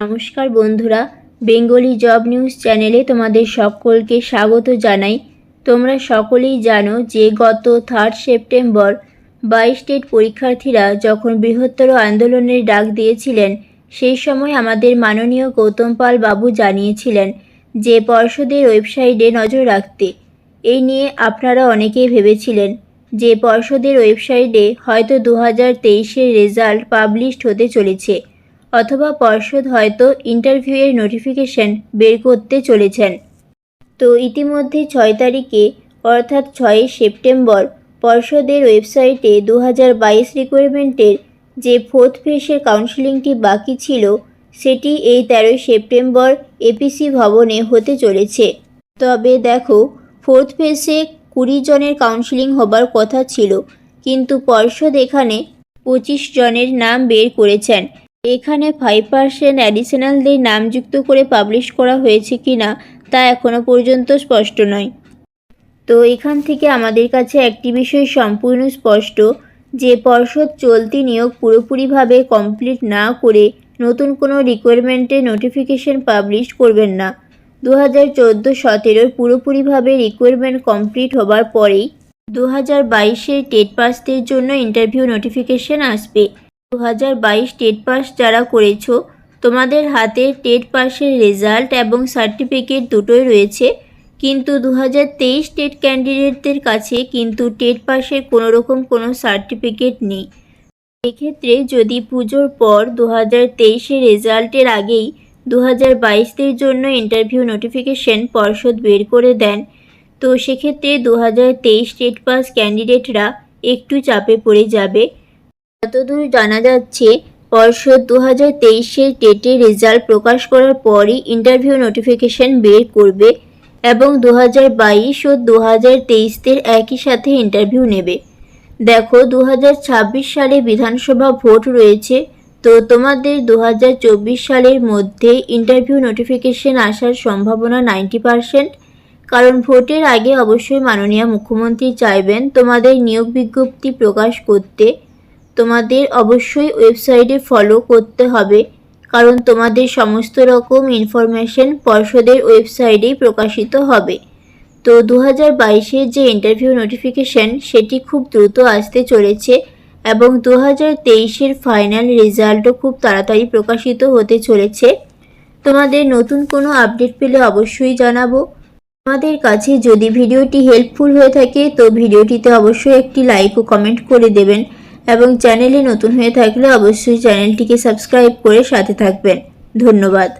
নমস্কার বন্ধুরা, Bengali job news চ্যানেলে তোমাদের সকলকে স্বাগত জানাই। তোমরা সকলেই জানো যে গত থার্ড সেপ্টেম্বর বাইশ স্টেট পরীক্ষার্থীরা যখন বৃহত্তর আন্দোলনের ডাক দিয়েছিলেন, সেই সময় আমাদের মাননীয় গৌতম পাল বাবু জানিয়েছিলেন যে পর্ষদের ওয়েবসাইটে নজর রাখতে। এই নিয়ে আপনারা অনেকেই ভেবেছিলেন যে পর্ষদের ওয়েবসাইটে হয়তো দু হাজার রেজাল্ট পাবলিশড হতে চলেছে। অথবা পর্ষদ হয়তো ইন্টারভিউয়ের নোটিফিকেশন বের করতে চলেছেন। তো ইতিমধ্যে ছয় তারিখে, অর্থাৎ ছয়ই সেপ্টেম্বর, পর্ষদের ওয়েবসাইটে দু হাজার বাইশ রিকোয়ারমেন্টের যে ফোর্থ ফেসের কাউন্সিলিংটি বাকি ছিল, সেটি এই তেরোই সেপ্টেম্বর এপিসি ভবনে হতে চলেছে। তবে দেখো, ফোর্থ ফেসে কুড়ি জনের কাউন্সিলিং হবার কথা ছিল, কিন্তু পর্ষদ এখানে পঁচিশ জনের নাম বের করেছেন। এখানে ফাইভ পার্সেন্ট অ্যাডিশনালদের নাম যুক্ত করে পাবলিশ করা হয়েছে কি না তা এখনও পর্যন্ত স্পষ্ট নয়। তো এখান থেকে আমাদের কাছে একটি বিষয় সম্পূর্ণ স্পষ্ট, যে পর্ষদ চলতি নিয়োগ পুরোপুরিভাবে কমপ্লিট না করে নতুন কোনো রিকোয়ারমেন্টের নোটিফিকেশন পাবলিশ করবেন না। দু হাজার চোদ্দ সতেরোর পুরোপুরিভাবে রিকোয়ারমেন্ট কমপ্লিট হবার পরেই দু হাজার বাইশের টেট পাসদের জন্য ইন্টারভিউ নোটিফিকেশন আসবে। দু হাজার বাইশ টেট পাস যারা করেছ, তোমাদের হাতে টেট পাসের রেজাল্ট এবং সার্টিফিকেট দুটোই রয়েছে। কিন্তু দু হাজার তেইশ টেট ক্যান্ডিডেটদের কাছে কিন্তু টেট পাসের কোনো রকম কোনো সার্টিফিকেট নেই। এক্ষেত্রে যদি পুজোর পর দু হাজার তেইশের রেজাল্টের আগেই দু হাজার বাইশদের জন্য ইন্টারভিউ নোটিফিকেশন পর্ষদ বের করে দেন, তো সেক্ষেত্রে দু হাজার তেইশ টেট পাস ক্যান্ডিডেটরা একটু চাপে পড়ে যাবে। যতদূর জানা যাচ্ছে পর্ষদ দু হাজার তেইশের টেটের রেজাল্ট প্রকাশ করার পরই ইন্টারভিউ নোটিফিকেশন বের করবে এবং দু হাজার বাইশ ও দু হাজার তেইশদের একই সাথে ইন্টারভিউ নেবে। দেখো দু হাজার ছাব্বিশ সালে বিধানসভা ভোট রয়েছে, তো তোমাদের দু হাজার চব্বিশ সালের মধ্যে ইন্টারভিউ নোটিফিকেশন আসার সম্ভাবনা নাইনটি পারসেন্ট। কারণ ভোটের আগে অবশ্যই মাননীয় মুখ্যমন্ত্রী চাইবেন তোমাদের নিয়োগ বিজ্ঞপ্তি প্রকাশ করতে। তোমাদের অবশ্যই ওয়েবসাইটে ফলো করতে হবে, কারণ তোমাদের সমস্ত রকম ইনফরমেশন পর্ষদের ওয়েবসাইটেই প্রকাশিত হবে। তো দু হাজার যে ইন্টারভিউ নোটিফিকেশন সেটি খুব দ্রুত আসতে চলেছে এবং দু হাজার তেইশের ফাইনাল রেজাল্টও খুব তাড়াতাড়ি প্রকাশিত হতে চলেছে। তোমাদের নতুন কোনো আপডেট পেলে অবশ্যই জানাব। আমাদের কাছে যদি ভিডিওটি হেল্পফুল হয়ে থাকে, তো ভিডিওটিতে অবশ্যই একটি লাইক ও কমেন্ট করে দেবেন। এবং চ্যানেলে নতুন হয়ে থাকলে অবশ্যই চ্যানেলটিকে সাবস্ক্রাইব করে সাথে থাকবেন। ধন্যবাদ।